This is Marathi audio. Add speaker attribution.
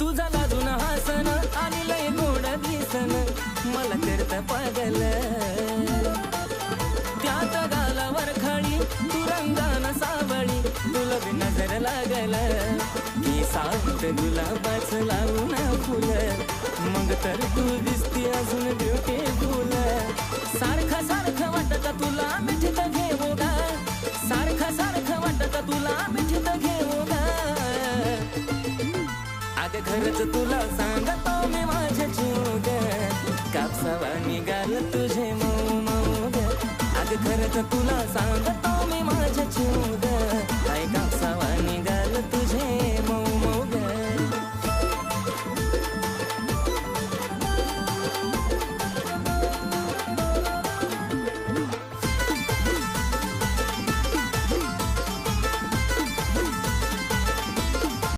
Speaker 1: तुझा लाजून हसन आणि लय गोड दिसन. मला करता पागल. त्यात गालावर खळी तू रंगान सावळी तुला बी नजर लागल. मी सावत गुलाबाच लावून फुल मग तर तू दिसती अजून ब्युटीफुल सारखं सारखं वाटत तुला मिठीत घेऊ गा? सारखं सारखं वाटत तुला मिठीत घेऊ गा? खरंच तुला सांगतो मी माझ्या जीव ग कापसावा निघाल तुझे मऊ मऊ. ग अग खरंच तुला सांगतो मी माझ्या जीव